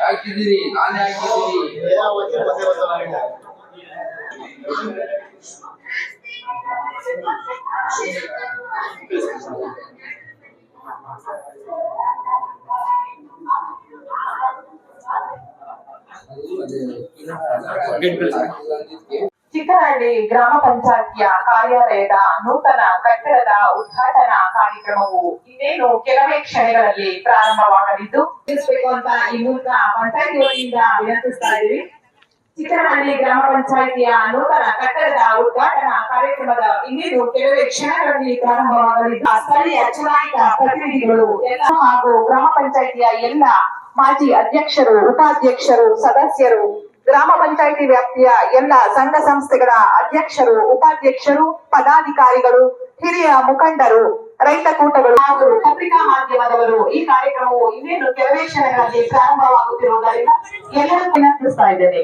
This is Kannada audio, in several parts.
ಹಾಕಿದಿರಿ ನಾನೇ ಹಾಕಿದಿರಿ ಚಿಕ್ಕನಹಳ್ಳಿ ಗ್ರಾಮ ಪಂಚಾಯತಿಯ ಕಾರ್ಯಾಲಯದ ನೂತನ ಕಟ್ಟಡದ ಉದ್ಘಾಟನಾ ಕಾರ್ಯಕ್ರಮವು ಇನ್ನೇನು ಕೆಲವೇ ಕ್ಷಣಗಳಲ್ಲಿ ಪ್ರಾರಂಭವಾಗಲಿದ್ದು, ತಿಳಿಸಬೇಕು ಅಂತ ಈ ಮೂಲಕ ಪಂಚಾಯತಿಯವರಿಂದ ವತಿಯಿಂದ ವಿನಂತಿಸ್ತಾ ಇದ್ದೀವಿ. ಚಿಕ್ಕನಹಳ್ಳಿ ಗ್ರಾಮ ಪಂಚಾಯಿತಿಯ ನೂತನ ಕಟ್ಟಡದ ಉದ್ಘಾಟನಾ ಕಾರ್ಯಕ್ರಮದ ಇನ್ನೇನು ಕೆಲವೇ ಕ್ಷಣಗಳಲ್ಲಿ ಪ್ರಾರಂಭವಾಗಲಿದ್ದು ಸ್ಥಳೀಯ ಚುನಾಯಿತ ಪ್ರತಿನಿಧಿಗಳು ಎಲ್ಲ ಹಾಗೂ ಗ್ರಾಮ ಪಂಚಾಯಿತಿಯ ಎಲ್ಲ ಮಾಜಿ ಅಧ್ಯಕ್ಷರು, ಉಪಾಧ್ಯಕ್ಷರು, ಸದಸ್ಯರು, ಗ್ರಾಮ ಪಂಚಾಯಿತಿ ವ್ಯಾಪ್ತಿಯ ಎಲ್ಲ ಸಂಘ ಸಂಸ್ಥೆಗಳ ಅಧ್ಯಕ್ಷರು, ಉಪಾಧ್ಯಕ್ಷರು, ಪದಾಧಿಕಾರಿಗಳು, ಹಿರಿಯ ಮುಖಂಡರು, ರೈತ ಕೂಟಗಳು ಹಾಗೂ ಪತ್ರಿಕಾ ಮಾಧ್ಯಮದವರು ಈ ಕಾರ್ಯಕ್ರಮವು ಇನ್ನೇನು ಕೆಲವೇ ಕ್ಷಣಗಳಲ್ಲಿ ಪ್ರಾರಂಭವಾಗುತ್ತಿರುವುದರಿಂದ ಎಲ್ಲರೂ ವಿನಂತಿಸ್ತಾ ಇದ್ದೇನೆ.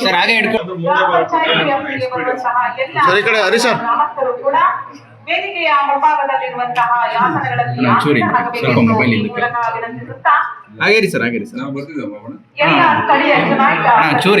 ಸರ್ ಹಾಗೆ ಹಿಡ್ಕೊಂಡು ಸರ್ ಈ ಕಡೆ ಅರಿ ಸರ್. ವೇದಿಕೆಯ ಮುಂಭಾಗದಲ್ಲಿರುವಂತಹ ಮೊಬೈಲ್ ವಿನಂತಿಸುತ್ತಾ ಹಾಗೇರಿ ಸರ್ ಹಾಗೇರಿ ಸರ್. ನಾವು ಬರ್ತಿದ್ದೆವು ಎಲ್ಲ ಸ್ಥಳೀಯ ಚುನಾಯಿತ ಚೂರು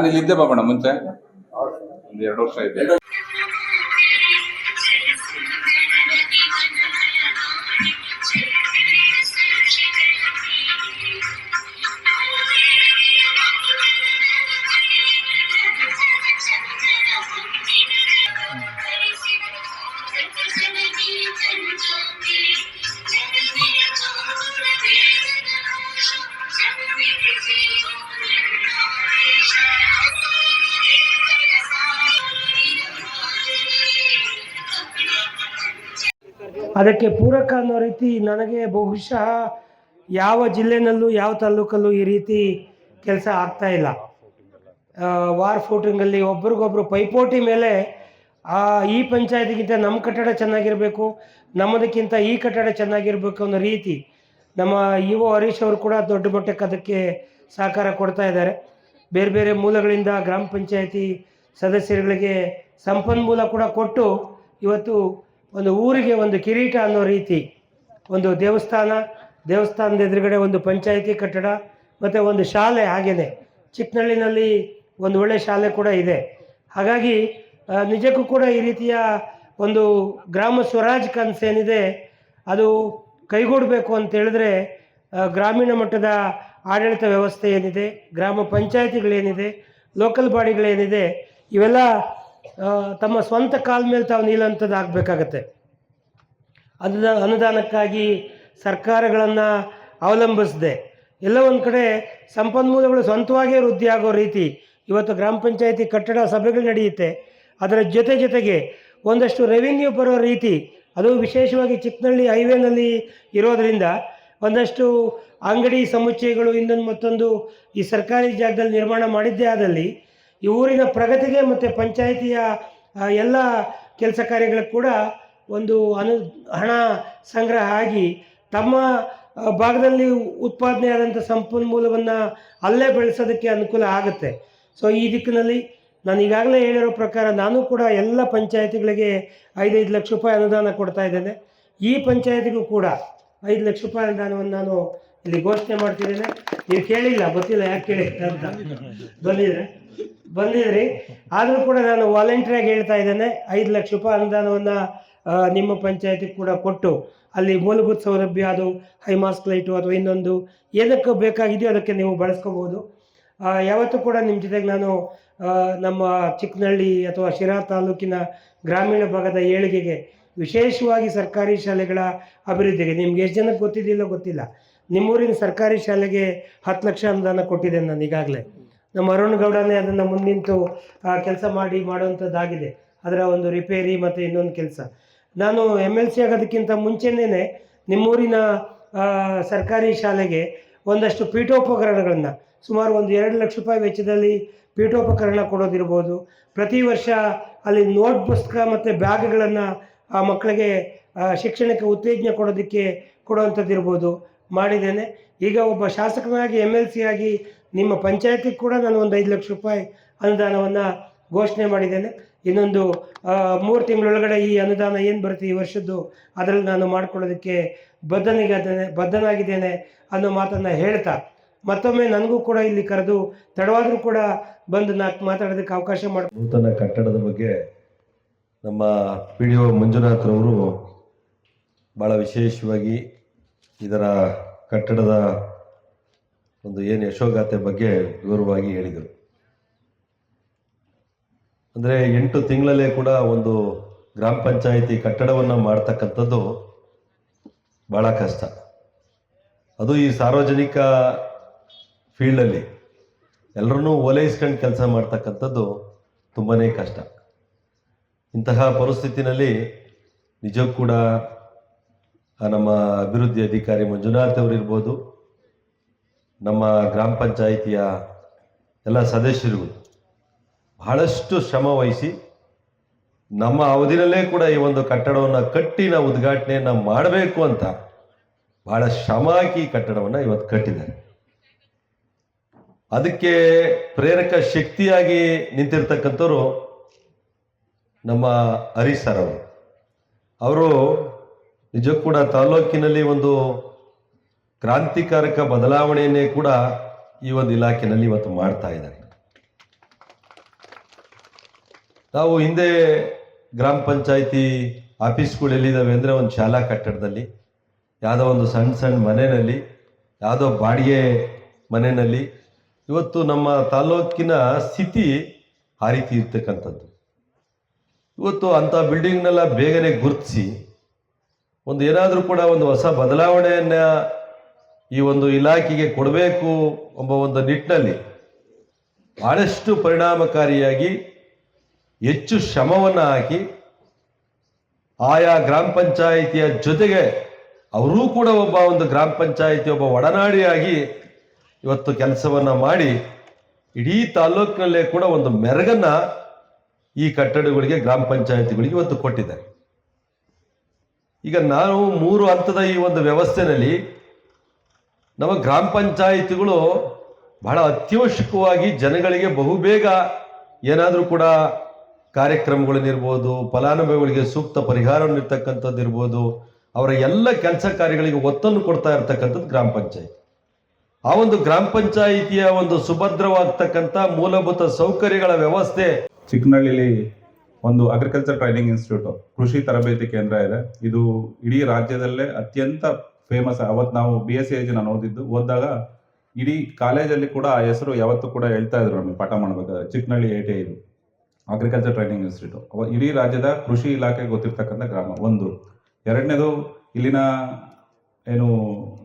ನಾನು ಇಲ್ಲಿದ್ದೆ ಬಾಬಣ್ಣ ಮುಂಚೆ. ಒಂದು ಎರಡು ವರ್ಷ ಇದ್ದೆ. ಅದಕ್ಕೆ ಪೂರಕ ಅನ್ನೋ ರೀತಿ ನನಗೆ ಬಹುಶಃ ಯಾವ ಜಿಲ್ಲೆನಲ್ಲೂ ಯಾವ ತಾಲೂಕಲ್ಲೂ ಈ ರೀತಿ ಕೆಲಸ ಆಗ್ತಾ ಇಲ್ಲ. ವಾರ್ ಫೋಟಿಂಗಲ್ಲಿ ಒಬ್ರಿಗೊಬ್ರು ಪೈಪೋಟಿ ಮೇಲೆ ಆ, ಈ ಪಂಚಾಯತಿಗಿಂತ ನಮ್ಮ ಕಟ್ಟಡ ಚೆನ್ನಾಗಿರಬೇಕು ನಮ್ಮದಕ್ಕಿಂತ ಈ ಕಟ್ಟಡ ಚೆನ್ನಾಗಿರಬೇಕು ಅನ್ನೋ ರೀತಿ ನಮ್ಮ ಇ ಒ ಹರೀಶ್ ಅವರು ಕೂಡ ದೊಡ್ಡ ಮಟ್ಟಕ್ಕೆ ಅದಕ್ಕೆ ಸಹಕಾರ ಕೊಡ್ತಾ ಇದ್ದಾರೆ. ಬೇರೆ ಬೇರೆ ಮೂಲಗಳಿಂದ ಗ್ರಾಮ ಪಂಚಾಯತಿ ಸದಸ್ಯರುಗಳಿಗೆ ಸಂಪನ್ಮೂಲ ಕೂಡ ಕೊಟ್ಟು ಇವತ್ತು ಒಂದು ಊರಿಗೆ ಒಂದು ಕಿರೀಟ ಅನ್ನೋ ರೀತಿ, ಒಂದು ದೇವಸ್ಥಾನ, ದೇವಸ್ಥಾನದ ಎದುರುಗಡೆ ಒಂದು ಪಂಚಾಯಿತಿ ಕಟ್ಟಡ, ಮತ್ತು ಒಂದು ಶಾಲೆ ಹಾಗೇನೆ. ಚಿಕ್ಕನಳ್ಳಿನಲ್ಲಿ ಒಂದು ಒಳ್ಳೆ ಶಾಲೆ ಕೂಡ ಇದೆ. ಹಾಗಾಗಿ ನಿಜಕ್ಕೂ ಕೂಡ ಈ ರೀತಿಯ ಒಂದು ಗ್ರಾಮ ಸ್ವರಾಜ್ ಕನಸೇನಿದೆ ಅದು ಕೈಗೂಡಬೇಕು ಅಂತ ಹೇಳಿದ್ರೆ ಗ್ರಾಮೀಣ ಮಟ್ಟದ ಆಡಳಿತ ವ್ಯವಸ್ಥೆ ಏನಿದೆ, ಗ್ರಾಮ ಪಂಚಾಯಿತಿಗಳೇನಿದೆ, ಲೋಕಲ್ ಬಾಡಿಗಳೇನಿದೆ, ಇವೆಲ್ಲ ತಮ್ಮ ಸ್ವಂತ ಕಾಲ ಮೇಲೆ ತಾವು ನಿಲ್ಲಂಥದ್ದು ಆಗಬೇಕಾಗತ್ತೆ ಅನುದ, ಅನುದಾನಕ್ಕಾಗಿ ಸರ್ಕಾರಗಳನ್ನು ಅವಲಂಬಿಸದೆ. ಎಲ್ಲ ಒಂದು ಕಡೆ ಸಂಪನ್ಮೂಲಗಳು ಸ್ವಂತವಾಗಿಯೇ ವೃದ್ಧಿ ಆಗೋ ರೀತಿ ಇವತ್ತು ಗ್ರಾಮ ಪಂಚಾಯತಿ ಕಟ್ಟಡ ಸಭೆಗಳು ನಡೆಯುತ್ತೆ. ಅದರ ಜೊತೆ ಜೊತೆಗೆ ಒಂದಷ್ಟು ರೆವಿನ್ಯೂ ಬರೋ ರೀತಿ, ಅದು ವಿಶೇಷವಾಗಿ ಚಿಕ್ಕನಳ್ಳಿ ಹೈವೇನಲ್ಲಿ ಇರೋದರಿಂದ ಒಂದಷ್ಟು ಅಂಗಡಿ ಸಮುಚ್ಚಯಗಳು ಇನ್ನೊಂದು ಮತ್ತೊಂದು ಈ ಸರ್ಕಾರಿ ಜಾಗದಲ್ಲಿ ನಿರ್ಮಾಣ ಮಾಡಿದ್ದೇ ಆದಲ್ಲಿ ಈ ಊರಿನ ಪ್ರಗತಿಗೆ ಮತ್ತು ಪಂಚಾಯಿತಿಯ ಎಲ್ಲ ಕೆಲಸ ಕಾರ್ಯಗಳಿಗೆ ಕೂಡ ಒಂದು ಅನು, ಹಣ ಸಂಗ್ರಹ ಆಗಿ ತಮ್ಮ ಭಾಗದಲ್ಲಿ ಉತ್ಪಾದನೆ ಆದಂಥ ಸಂಪನ್ಮೂಲವನ್ನು ಅಲ್ಲೇ ಬೆಳೆಸೋದಕ್ಕೆ ಅನುಕೂಲ ಆಗುತ್ತೆ. ಸೊ ಈ ದಿಕ್ಕಿನಲ್ಲಿ ನಾನು ಈಗಾಗಲೇ ಹೇಳಿರೋ ಪ್ರಕಾರ ನಾನು ಕೂಡ ಎಲ್ಲ ಪಂಚಾಯತಿಗಳಿಗೆ ಐದೈದು ಲಕ್ಷ ರೂಪಾಯಿ ಅನುದಾನ ಕೊಡ್ತಾ ಇದ್ದೇನೆ. ಈ ಪಂಚಾಯತಿಗೂ ಕೂಡ ಐದು ಲಕ್ಷ ರೂಪಾಯಿ ಅನುದಾನವನ್ನು ನಾನು ಇಲ್ಲಿ ಘೋಷಣೆ ಮಾಡ್ತಿದ್ದೇನೆ. ನೀವು ಕೇಳಿಲ್ಲ, ಗೊತ್ತಿಲ್ಲ ಯಾಕೆ ಕೇಳಿ ಅಂತ. ಬಂದಿದ್ರೆ, ಬಂದಿದ್ರಿ. ಆದರೂ ಕೂಡ ನಾನು ವಾಲಂಟಿಯರಾಗಿ ಹೇಳ್ತಾ ಇದ್ದೇನೆ. ಐದು ಲಕ್ಷ ರೂಪಾಯಿ ಅನುದಾನವನ್ನು ನಿಮ್ಮ ಪಂಚಾಯತಿಗೆ ಕೂಡ ಕೊಟ್ಟು, ಅಲ್ಲಿ ಮೂಲಭೂತ ಸೌಲಭ್ಯ ಅದು ಹೈಮಾಸ್ಕ್ ಲೈಟು ಅಥವಾ ಇನ್ನೊಂದು ಏನಕ್ಕೆ ಬೇಕಾಗಿದೆಯೋ ಅದಕ್ಕೆ ನೀವು ಬಳಸ್ಕೋಬೋದು. ಯಾವತ್ತೂ ಕೂಡ ನಿಮ್ಮ ಜೊತೆಗೆ ನಾನು ನಮ್ಮ ಚಿಕ್ಕನಹಳ್ಳಿ ಅಥವಾ ಶಿರಾ ತಾಲೂಕಿನ ಗ್ರಾಮೀಣ ಭಾಗದ ಏಳಿಗೆಗೆ ವಿಶೇಷವಾಗಿ ಸರ್ಕಾರಿ ಶಾಲೆಗಳ ಅಭಿವೃದ್ಧಿಗೆ. ನಿಮ್ಗೆ ಎಷ್ಟು ಜನಕ್ಕೆ ಗೊತ್ತಿದೆಯಲ್ಲೋ ಗೊತ್ತಿಲ್ಲ. ನಿಮ್ಮೂರಿನ ಸರ್ಕಾರಿ ಶಾಲೆಗೆ ಹತ್ತು ಲಕ್ಷ ಅನುದಾನ ಕೊಟ್ಟಿದ್ದೇನೆ ನಾನು ಈಗಾಗಲೇ. ನಮ್ಮ ಅರುಣ್ ಗೌಡನೇ ಅದನ್ನು ಮುಂದಿಂತು ಕೆಲಸ ಮಾಡಿ ಮಾಡುವಂಥದ್ದಾಗಿದೆ ಅದರ ಒಂದು ರಿಪೇರಿ ಮತ್ತು ಇನ್ನೊಂದು ಕೆಲಸ. ನಾನು ಎಂ ಎಲ್ ಸಿ ಆಗೋದಕ್ಕಿಂತ ಮುಂಚೆನೇ ನಿಮ್ಮೂರಿನ ಸರ್ಕಾರಿ ಶಾಲೆಗೆ ಒಂದಷ್ಟು ಪೀಠೋಪಕರಣಗಳನ್ನು, ಸುಮಾರು ಒಂದು ಎರಡು ಲಕ್ಷ ರೂಪಾಯಿ ವೆಚ್ಚದಲ್ಲಿ ಪೀಠೋಪಕರಣ ಕೊಡೋದಿರ್ಬೋದು. ಪ್ರತಿ ವರ್ಷ ಅಲ್ಲಿ ನೋಟ್ ಪುಸ್ತಕ ಮತ್ತು ಬ್ಯಾಗ್ಗಳನ್ನು ಆ ಮಕ್ಕಳಿಗೆ ಶಿಕ್ಷಣಕ್ಕೆ ಉತ್ತೇಜನ ಕೊಡೋದಕ್ಕೆ ಕೊಡುವಂಥದ್ದಿರ್ಬೋದು ಮಾಡಿದ್ದೇನೆ. ಈಗ ಒಬ್ಬ ಶಾಸಕನಾಗಿ ಎಂ ಎಲ್ ಸಿ ಆಗಿ ನಿಮ್ಮ ಪಂಚಾಯತಿಗೆ ಕೂಡ ನಾನು ಒಂದು ಐದು ಲಕ್ಷ ರೂಪಾಯಿ ಅನುದಾನವನ್ನು ಘೋಷಣೆ ಮಾಡಿದ್ದೇನೆ. ಇನ್ನೊಂದು ಮೂರು ತಿಂಗಳೊಳಗಡೆ ಈ ಅನುದಾನ ಏನು ಬರುತ್ತೆ ಈ ವರ್ಷದ್ದು, ಅದರಲ್ಲಿ ನಾನು ಮಾಡ್ಕೊಳ್ಳೋದಕ್ಕೆ ಬದ್ಧನಿಗದ್ದೇನೆ, ಬದ್ಧನಾಗಿದ್ದೇನೆ ಅನ್ನೋ ಮಾತನ್ನು ಹೇಳ್ತಾ, ಮತ್ತೊಮ್ಮೆ ನನಗೂ ಕೂಡ ಇಲ್ಲಿ ಕರೆದು ತಡವಾದರೂ ಕೂಡ ಬಂದು ನಾಲ್ಕು ಮಾತಾಡೋದಕ್ಕೆ ಅವಕಾಶ ಮಾಡಿ ನೂತನ ಕಟ್ಟಡದ ಬಗ್ಗೆ ನಮ್ಮ ಪಿ ಡಿ ಓ ಮಂಜುನಾಥ್ರವರು ಭಾಳ ವಿಶೇಷವಾಗಿ ಇದರ ಕಟ್ಟಡದ ಒಂದು ಏನು ಯಶೋಗಾಥೆ ಬಗ್ಗೆ ವಿವರವಾಗಿ ಹೇಳಿದರು. ಅಂದರೆ ಎಂಟು ತಿಂಗಳಲ್ಲೇ ಕೂಡ ಒಂದು ಗ್ರಾಮ ಪಂಚಾಯಿತಿ ಕಟ್ಟಡವನ್ನು ಮಾಡ್ತಕ್ಕಂಥದ್ದು ಭಾಳ ಕಷ್ಟ. ಅದು ಈ ಸಾರ್ವಜನಿಕ ಫೀಲ್ಡಲ್ಲಿ ಎಲ್ಲರನ್ನೂ ಓಲೈಸ್ಕೊಂಡು ಕೆಲಸ ಮಾಡ್ತಕ್ಕಂಥದ್ದು ತುಂಬಾ ಕಷ್ಟ. ಇಂತಹ ಪರಿಸ್ಥಿತಿನಲ್ಲಿ ನಿಜಕ್ಕೂ ಕೂಡ ನಮ್ಮ ಅಭಿವೃದ್ಧಿ ಅಧಿಕಾರಿ ಮಂಜುನಾಥ್ ಅವರಿರ್ಬೋದು, ನಮ್ಮ ಗ್ರಾಮ ಪಂಚಾಯಿತಿಯ ಎಲ್ಲ ಸದಸ್ಯರು ಬಹಳಷ್ಟು ಶ್ರಮ ವಹಿಸಿ ನಮ್ಮ ಅವಧಿನಲ್ಲೇ ಕೂಡ ಈ ಒಂದು ಕಟ್ಟಡವನ್ನು ಕಟ್ಟಿ ನಾವು ಉದ್ಘಾಟನೆಯನ್ನು ಮಾಡಬೇಕು ಅಂತ ಬಹಳ ಶ್ರಮ ಹಾಕಿ ಕಟ್ಟಡವನ್ನು ಇವತ್ತು ಕಟ್ಟಿದ್ದಾರೆ. ಅದಕ್ಕೆ ಪ್ರೇರಕ ಶಕ್ತಿಯಾಗಿ ನಿಂತಿರ್ತಕ್ಕಂಥವ್ರು ನಮ್ಮ ಹರೀಶ್ ಸರ್ ಅವರು. ಅವರು ನಿಜಕ್ಕೂ ಕೂಡ ತಾಲೂಕಿನಲ್ಲಿ ಒಂದು ಕ್ರಾಂತಿಕಾರಕ ಬದಲಾವಣೆಯನ್ನೇ ಕೂಡ ಈ ಒಂದು ಇಲಾಖೆನಲ್ಲಿ ಇವತ್ತು ಮಾಡ್ತಾ ಇದ್ದಾರೆ. ನಾವು ಹಿಂದೆ ಗ್ರಾಮ ಪಂಚಾಯಿತಿ ಆಫೀಸ್ಗಳು ಎಲ್ಲಿದ್ದಾವೆ ಅಂದರೆ ಒಂದು ಶಾಲಾ ಕಟ್ಟಡದಲ್ಲಿ, ಯಾವುದೋ ಒಂದು ಸಣ್ಣ ಸಣ್ಣ ಮನೆಯಲ್ಲಿ, ಯಾವುದೋ ಬಾಡಿಗೆ ಮನೆಯಲ್ಲಿ. ಇವತ್ತು ನಮ್ಮ ತಾಲೂಕಿನ ಸ್ಥಿತಿ ಆ ರೀತಿ ಇರ್ತಕ್ಕಂಥದ್ದು. ಇವತ್ತು ಅಂಥ ಬಿಲ್ಡಿಂಗ್ನೆಲ್ಲ ಬೇಗನೆ ಗುರುತಿಸಿ ಒಂದು ಏನಾದರೂ ಕೂಡ ಒಂದು ಹೊಸ ಬದಲಾವಣೆಯನ್ನು ಈ ಒಂದು ಇಲಾಖೆಗೆ ಕೊಡಬೇಕು ಎಂಬ ಒಂದು ನಿಟ್ಟಿನಲ್ಲಿ ಬಹಳಷ್ಟು ಪರಿಣಾಮಕಾರಿಯಾಗಿ ಹೆಚ್ಚು ಶ್ರಮವನ್ನು ಹಾಕಿ ಆಯಾ ಗ್ರಾಮ ಪಂಚಾಯಿತಿಯ ಜೊತೆಗೆ ಅವರೂ ಕೂಡ ಒಬ್ಬ ಒಂದು ಗ್ರಾಮ ಪಂಚಾಯಿತಿ, ಒಬ್ಬ ಒಡನಾಡಿಯಾಗಿ ಇವತ್ತು ಕೆಲಸವನ್ನು ಮಾಡಿ ಇಡೀ ತಾಲೂಕಿನಲ್ಲೇ ಕೂಡ ಒಂದು ಮೆರಗನ್ನ ಈ ಕಟ್ಟಡಗಳಿಗೆ, ಗ್ರಾಮ ಪಂಚಾಯಿತಿಗಳಿಗೆ ಇವತ್ತು ಕೊಟ್ಟಿದ್ದಾರೆ. ಈಗ ನಾವು ಮೂರು ಹಂತದ ಈ ಒಂದು ವ್ಯವಸ್ಥೆಯಲ್ಲಿ ನಮ್ಮ ಗ್ರಾಮ ಪಂಚಾಯಿತಿಗಳು ಬಹಳ ಅತ್ಯವಶ್ಯಕವಾಗಿ ಜನಗಳಿಗೆ ಬಹುಬೇಗ ಏನಾದರೂ ಕೂಡ ಕಾರ್ಯಕ್ರಮಗಳನ್ನಿರ್ಬೋದು ಫಲಾನುಭವಿಗಳಿಗೆ ಸೂಕ್ತ ಪರಿಹಾರ ಇರ್ತಕ್ಕಂಥದ್ದು ಇರ್ಬೋದು, ಅವರ ಎಲ್ಲ ಕೆಲಸ ಕಾರ್ಯಗಳಿಗೆ ಒತ್ತನ್ನು ಕೊಡ್ತಾ ಇರ್ತಕ್ಕಂಥದ್ದು ಗ್ರಾಮ ಪಂಚಾಯಿತಿ. ಆ ಒಂದು ಗ್ರಾಮ ಪಂಚಾಯಿತಿಯ ಒಂದು ಸುಭದ್ರವಾಗ್ತಕ್ಕಂಥ ಮೂಲಭೂತ ಸೌಕರ್ಯಗಳ ವ್ಯವಸ್ಥೆ ಚಿಕ್ಕನಹಳ್ಳಿಲಿ ಒಂದು ಅಗ್ರಿಕಲ್ಚರ್ ಟ್ರೈನಿಂಗ್ ಇನ್ಸ್ಟಿಟ್ಯೂಟ್ ಕೃಷಿ ತರಬೇತಿ ಕೇಂದ್ರ ಇದೆ. ಇದು ಇಡೀ ರಾಜ್ಯದಲ್ಲೇ ಅತ್ಯಂತ ಫೇಮಸ್ ಅವತ್ತು ನಾವು ಬಿ ಎಸ್ ಸಿ ಐ ನಾನು ಓದಿದ್ದು ಓದಿದಾಗ ಇಡೀ ಕಾಲೇಜಲ್ಲಿ ಕೂಡ ಆ ಹೆಸರು ಯಾವತ್ತೂ ಕೂಡ ಹೇಳ್ತಾ ಇದ್ರು ನಮಗೆ ಪಾಠ ಮಾಡಬೇಕಾದ್ರೆ. ಚಿಕ್ಕನಹಳ್ಳಿ ಎ ಟಿ ಇದು ಅಗ್ರಿಕಲ್ಚರ್ ಟ್ರೈನಿಂಗ್ ಇನ್ಸ್ಟಿಟ್ಯೂಟ್ ಇಡೀ ರಾಜ್ಯದ ಕೃಷಿ ಇಲಾಖೆ ಗೊತ್ತಿರ್ತಕ್ಕಂಥ ಗ್ರಾಮ. ಒಂದು. ಎರಡನೇದು ಇಲ್ಲಿನ ಏನು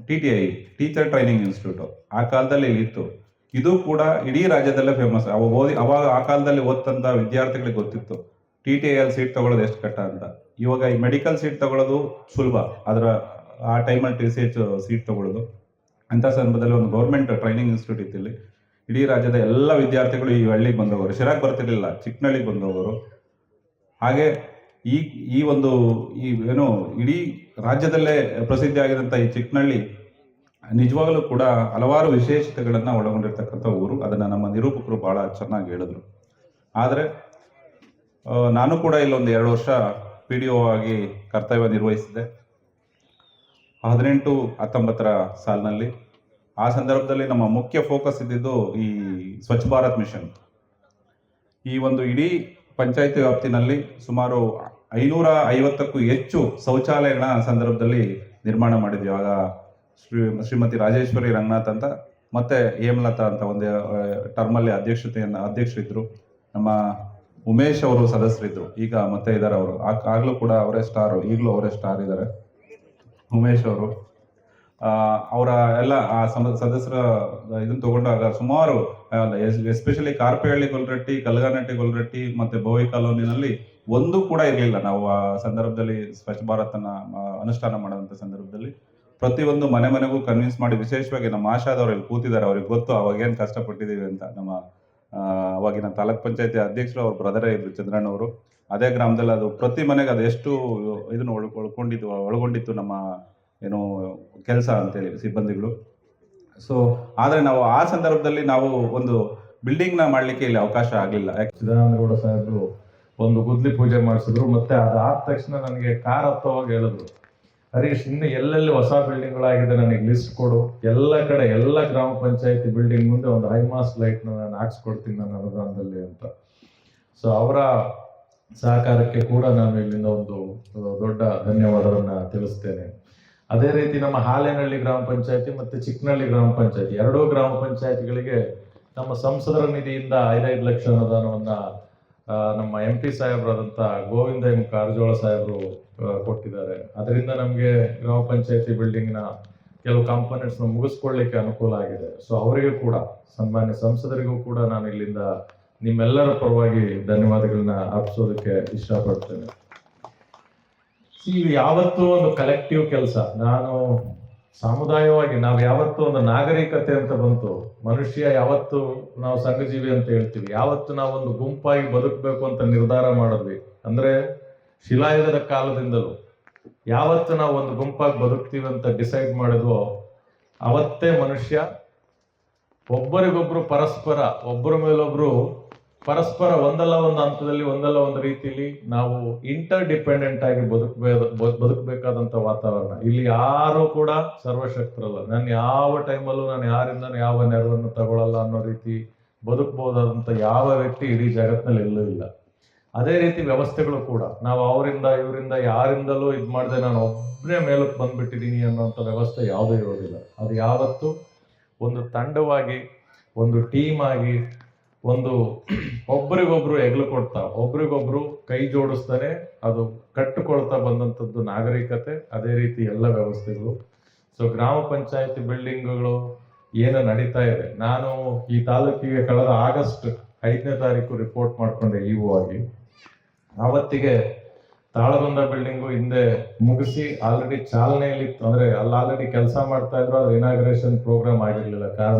T T I teacher training institute ಆ ಕಾಲದಲ್ಲಿ ಇತ್ತು. ಇದು ಕೂಡ ಇಡೀ ರಾಜ್ಯದಲ್ಲೇ ಫೇಮಸ್ ಅವಾಗ ಓದಿ, ಅವಾಗ ಆ ಕಾಲದಲ್ಲಿ ಓದ್ತಂತ ವಿದ್ಯಾರ್ಥಿಗಳಿಗೆ ಗೊತ್ತಿತ್ತು. ಟಿ ಟಿ ಅಲ್ಲಿ ಸೀಟ್ ತಗೊಳ್ಳೋದು ಎಷ್ಟು ಕಷ್ಟ ಅಂತ. ಇವಾಗ ಈ ಮೆಡಿಕಲ್ ಸೀಟ್ ತಗೊಳ್ಳೋದು ಸುಲಭ. ಅದರ, ಆ ಟೈಮಲ್ಲಿ ಟಿ ಸಿ ಎಚ್ ಸೀಟ್ ತಗೊಳ್ಳೋದು. ಅಂಥ ಸಂದರ್ಭದಲ್ಲಿ ಒಂದು ಗೌರ್ಮೆಂಟ್ ಟ್ರೈನಿಂಗ್ ಇನ್ಸ್ಟಿಟ್ಯೂಟ್ ಇತ್ತು ಇಲ್ಲಿ ಇಡೀ ರಾಜ್ಯದ ಎಲ್ಲ ವಿದ್ಯಾರ್ಥಿಗಳು ಈ ಹಳ್ಳಿಗೆ ಬಂದವರು. ಶಿರಾಗ್ ಬರ್ತಿರ್ಲಿಲ್ಲ. ಚಿಕ್ಕನಳ್ಳಿಗೆ ಬಂದವರು. ಹಾಗೆ ಈ ಈ ಒಂದು, ಈ ಏನು, ಇಡೀ ರಾಜ್ಯದಲ್ಲೇ ಪ್ರಸಿದ್ಧಿ ಆಗಿದಂಥ ಈ ಚಿಕ್ಕನಳ್ಳಿ ನಿಜವಾಗಲೂ ಕೂಡ ಹಲವಾರು ವಿಶೇಷತೆಗಳನ್ನು ಒಳಗೊಂಡಿರ್ತಕ್ಕಂಥ ಊರು. ಅದನ್ನು ನಮ್ಮ ನಿರೂಪಕರು ಬಹಳ ಚೆನ್ನಾಗಿ ಹೇಳಿದ್ರು. ಆದರೆ ನಾನು ಕೂಡ ಇಲ್ಲೊಂದು ಎರಡು ವರ್ಷ ಪಿ ಡಿ ಒ ಆಗಿ ಕರ್ತವ್ಯ ನಿರ್ವಹಿಸಿದೆ ಹದಿನೆಂಟು ಹತ್ತೊಂಬತ್ತರ ಸಾಲಿನಲ್ಲಿ. ಆ ಸಂದರ್ಭದಲ್ಲಿ ನಮ್ಮ ಮುಖ್ಯ ಫೋಕಸ್ ಇದ್ದಿದ್ದು ಈ ಸ್ವಚ್ಛ ಭಾರತ್ ಮಿಷನ್ ಈ ಒಂದು ಇಡೀ ಪಂಚಾಯತಿ ವ್ಯಾಪ್ತಿನಲ್ಲಿ ಸುಮಾರು ಐನೂರ ಐವತ್ತಕ್ಕೂ ಹೆಚ್ಚು ಶೌಚಾಲಯಗಳ ಸಂದರ್ಭದಲ್ಲಿ ನಿರ್ಮಾಣ ಮಾಡಿದ್ವಿ. ಆಗ ಶ್ರೀ, ಶ್ರೀಮತಿ ರಾಜೇಶ್ವರಿ ರಂಗನಾಥ್ ಅಂತ, ಮತ್ತೆ ಹೇಮಲತಾ ಅಂತ ಒಂದು ಟರ್ಮಲ್ಲಿ ಅಧ್ಯಕ್ಷತೆಯನ್ನು ಅಧ್ಯಕ್ಷರಿದ್ದರು ನಮ್ಮ ಉಮೇಶ್ ಅವರು ಸದಸ್ಯರಿದ್ರು ಈಗ ಮತ್ತೆ ಇದಾರೆ ಅವರು. ಆಗ್ಲೂ ಕೂಡ ಅವರೇ ಸ್ಟಾರ್ ಈಗಲೂ ಅವರೇ ಸ್ಟಾರ್ ಇದ್ದಾರೆ. ಉಮೇಶ್ ಅವರು. ಅವರ ಎಲ್ಲ, ಆ ಸದಸ್ಯರ ಇದನ್ನ ತಗೊಂಡಾಗ ಸುಮಾರು ಎಸ್ಪೆಷಲಿ ಕಾರ್ಪೇಹಳ್ಳಿ ಗೊಲ್ರಟ್ಟಿ ಕಲ್ಗಾನಟ್ಟಿ ಗೊಲ್ರಟ್ಟಿ ಮತ್ತೆ ಬೋವಿ ಕಾಲೋನಿನಲ್ಲಿ ಒಂದು ಕೂಡ ಇರಲಿಲ್ಲ. ನಾವು ಆ ಸಂದರ್ಭದಲ್ಲಿ ಸ್ವಚ್ಛ ಭಾರತನ ಅನುಷ್ಠಾನ ಮಾಡುವಂತ ಸಂದರ್ಭದಲ್ಲಿ ಪ್ರತಿಯೊಂದು ಮನೆ ಮನೆಗೂ ಕನ್ವಿನ್ಸ್ ಮಾಡಿ ವಿಶೇಷವಾಗಿ ನಮ್ಮ ಆಶಾದವ್ರು ಇಲ್ಲಿ ಕೂತಿದ್ದಾರೆ. ಅವ್ರಿಗೆ ಗೊತ್ತು ಅವಾಗ ಏನು ಕಷ್ಟಪಟ್ಟಿದ್ದೀವಿ ಅಂತ ನಮ್ಮ ಅವಾಗಿನ ತಾಲೂಕ್ ಪಂಚಾಯತಿ ಅಧ್ಯಕ್ಷರು ಅವ್ರ ಬ್ರದರೇ ಇದ್ರು ಚಂದ್ರಣ್ಣ ಅವರು. ಅದೇ ಗ್ರಾಮದಲ್ಲಿ ಅದು ಪ್ರತಿ ಮನೆಗೆ ಅದು ಎಷ್ಟು ಇದನ್ನು ಒಳ್ ಒಳ್ಕೊಂಡಿದ್ದು ಒಳಗೊಂಡಿತ್ತು ನಮ್ಮ ಏನು ಕೆಲಸ ಅಂತೇಳಿ ಸಿಬ್ಬಂದಿಗಳು. ಸೊ ಆದರೆ ನಾವು ಆ ಸಂದರ್ಭದಲ್ಲಿ ನಾವು ಒಂದು ಬಿಲ್ಡಿಂಗ್ನ ಮಾಡಲಿಕ್ಕೆ ಇಲ್ಲಿ ಅವಕಾಶ ಆಗಲಿಲ್ಲ. ಚಿದಾನಂದಗೌಡ ಸಾಹೇಬರು ಒಂದು ಗುದ್ಲಿ ಪೂಜೆ ಮಾಡಿಸಿದ್ರು, ಮತ್ತೆ ಅದಾದ ತಕ್ಷಣ ನನಗೆ ಕಾರ್ ಹತ್ತೋವಾಗ ಹೇಳಿದ್ರು. ಹರೀಶ್, ಇನ್ನು ಎಲ್ಲೆಲ್ಲಿ ಹೊಸ ಬಿಲ್ಡಿಂಗ್ಗಳಾಗಿದೆ ನನಗೆ ಲಿಸ್ಟ್ ಕೊಡು. ಎಲ್ಲ ಕಡೆ, ಎಲ್ಲ ಗ್ರಾಮ ಪಂಚಾಯತಿ ಬಿಲ್ಡಿಂಗ್ ಮುಂದೆ ಒಂದು ಹೈಮಾಸ್ ಲೈಟ್ ನಾನು ಹಾಕ್ಸ್ಕೊಡ್ತೀನಿ ನನ್ನ ಅನುದಾನದಲ್ಲಿ ಅಂತ. ಸೊ ಅವರ ಸಹಕಾರಕ್ಕೆ ಕೂಡ ನಾನು ಇಲ್ಲಿಂದ ಒಂದು ದೊಡ್ಡ ಧನ್ಯವಾದವನ್ನ ತಿಳಿಸ್ತೇನೆ. ಅದೇ ರೀತಿ ನಮ್ಮ ಹಾಲೇನಹಳ್ಳಿ ಗ್ರಾಮ ಪಂಚಾಯತಿ ಮತ್ತೆ ಚಿಕ್ಕನಹಳ್ಳಿ ಗ್ರಾಮ ಪಂಚಾಯತಿ, ಎರಡೂ ಗ್ರಾಮ ಪಂಚಾಯತಿಗಳಿಗೆ ನಮ್ಮ ಸಂಸದರ ನಿಧಿಯಿಂದ ಐದೈದು ಲಕ್ಷ ಅನುದಾನವನ್ನ ನಮ್ಮ ಎಂ ಪಿ ಸಾಹೇಬರಾದಂಥ ಗೋವಿಂದ ಎಂ ಕಾರಜೋಳ ಸಾಹೇಬರು ಕೊಟ್ಟಿದ್ದಾರೆ. ಅದರಿಂದ ನಮಗೆ ಗ್ರಾಮ ಪಂಚಾಯತಿ ಬಿಲ್ಡಿಂಗ್ನ ಕೆಲವು ಕಾಂಪೋನೆಂಟ್ಸ್ ಮುಗಿಸ್ಕೊಳ್ಳಿಕ್ಕೆ ಅನುಕೂಲ ಆಗಿದೆ. ಸೊ ಅವರಿಗೂ ಕೂಡ, ಸನ್ಮಾನ್ಯ ಸಂಸದರಿಗೂ ಕೂಡ ನಾನು ಇಲ್ಲಿಂದ ನಿಮ್ಮೆಲ್ಲರ ಪರವಾಗಿ ಧನ್ಯವಾದಗಳನ್ನ ಅರ್ಪಿಸೋದಕ್ಕೆ ಇಷ್ಟಪಡ್ತೇನೆ. ಯಾವತ್ತೂ ಒಂದು ಕಲೆಕ್ಟಿವ್ ಕೆಲಸ. ನಾನು ಸಮುದಾಯವಾಗಿ, ನಾವು ಯಾವತ್ತೂ ಒಂದು ನಾಗರಿಕತೆ ಅಂತ ಬಂತು. ಮನುಷ್ಯ ಯಾವತ್ತು ನಾವು ಸಂಘಜೀವಿ ಅಂತ ಹೇಳ್ತೀವಿ. ಯಾವತ್ತು ನಾವು ಒಂದು ಗುಂಪಾಗಿ ಬದುಕಬೇಕು ಅಂತ ನಿರ್ಧಾರ ಮಾಡಿದ್ವಿ. ಅಂದ್ರೆ ಶಿಲಾಯುಗದ ಕಾಲದಿಂದಲೂ ಯಾವತ್ತು ನಾವು ಒಂದು ಗುಂಪಾಗಿ ಬದುಕ್ತೀವಿ ಅಂತ ಡಿಸೈಡ್ ಮಾಡಿದ್ವೋ, ಅವತ್ತೇ ಮನುಷ್ಯ ಒಬ್ಬರಿಗೊಬ್ರು ಪರಸ್ಪರ, ಒಬ್ಬರ ಮೇಲೊಬ್ರು ಪರಸ್ಪರ ಒಂದಲ್ಲ ಒಂದು ಹಂತದಲ್ಲಿ, ಒಂದಲ್ಲ ಒಂದು ರೀತಿಯಲ್ಲಿ ನಾವು ಇಂಟರ್ ಡಿಪೆಂಡೆಂಟ್ ಆಗಿ ಬದುಕಬೇಕು ಬದುಕಬೇಕಾದಂತ ವಾತಾವರಣ. ಇಲ್ಲಿ ಯಾರು ಕೂಡ ಸರ್ವಶಕ್ತರಲ್ಲ. ನಾನು ಯಾವ ಟೈಮಲ್ಲೂ ನಾನು ಯಾರಿಂದ ಯಾವ ನೆರವನ್ನು ತಗೊಳ್ಳಲ್ಲ ಅನ್ನೋ ರೀತಿ ಬದುಕಬಹುದಾದಂತ ಯಾವ ವ್ಯಕ್ತಿ ಇಡೀ ಜಗತ್ತಿನಲ್ಲಿ ಎಲ್ಲೂ ಇಲ್ಲ. ಅದೇ ರೀತಿ ವ್ಯವಸ್ಥೆಗಳು ಕೂಡ. ನಾವು ಅವರಿಂದ, ಇವರಿಂದ, ಯಾರಿಂದಲೂ ಇದು ಮಾಡದೆ ನಾನು ಒಬ್ಬನೇ ಮೇಲಕ್ಕೆ ಬಂದ್ಬಿಟ್ಟಿದ್ದೀನಿ ಅನ್ನೋಂಥ ವ್ಯವಸ್ಥೆ ಯಾವುದೂ ಇರೋದಿಲ್ಲ. ಅದು ಯಾವತ್ತು ಒಂದು ತಂಡವಾಗಿ, ಒಂದು ಟೀಮ್ ಆಗಿ, ಒಂದು ಒಬ್ರಿಗೊಬ್ರು ಹೆಗ್ಲು ಕೊಡ್ತಾ, ಒಬ್ರಿಗೊಬ್ರು ಕೈ ಜೋಡಿಸ್ತಾನೆ ಅದು ಕಟ್ಟಿಕೊಳ್ತಾ ಬಂದಂಥದ್ದು ನಾಗರಿಕತೆ, ಅದೇ ರೀತಿ ಎಲ್ಲ ವ್ಯವಸ್ಥೆಗಳು. ಸೊ ಗ್ರಾಮ ಪಂಚಾಯತಿ ಬಿಲ್ಡಿಂಗ್ಗಳು ಏನು ನಡೀತಾ ಇದೆ? ನಾನು ಈ ತಾಲೂಕಿಗೆ ಕಳೆದ ಆಗಸ್ಟ್ ಐದನೇ ತಾರೀಕು ರಿಪೋರ್ಟ್ ಮಾಡ್ಕೊಂಡೆ ಇವು ಆಗಿ. ಆವತ್ತಿಗೆ ತಾಳಗುಂದ ಬಿಲ್ಡಿಂಗು ಹಿಂದೆ ಮುಗಿಸಿ ಆಲ್ರೆಡಿ ಚಾಲನೆಯಲ್ಲಿ ಅಂದ್ರೆ ಅಲ್ಲಿ ಆಲ್ರೆಡಿ ಕೆಲಸ ಮಾಡ್ತಾ ಇದ್ರು ಅದು ಇನಾಗ್ರೇಷನ್ ಪ್ರೋಗ್ರಾಮ್ ಆಗಿರ್ಲಿಲ್ಲ. ಕಾರಣ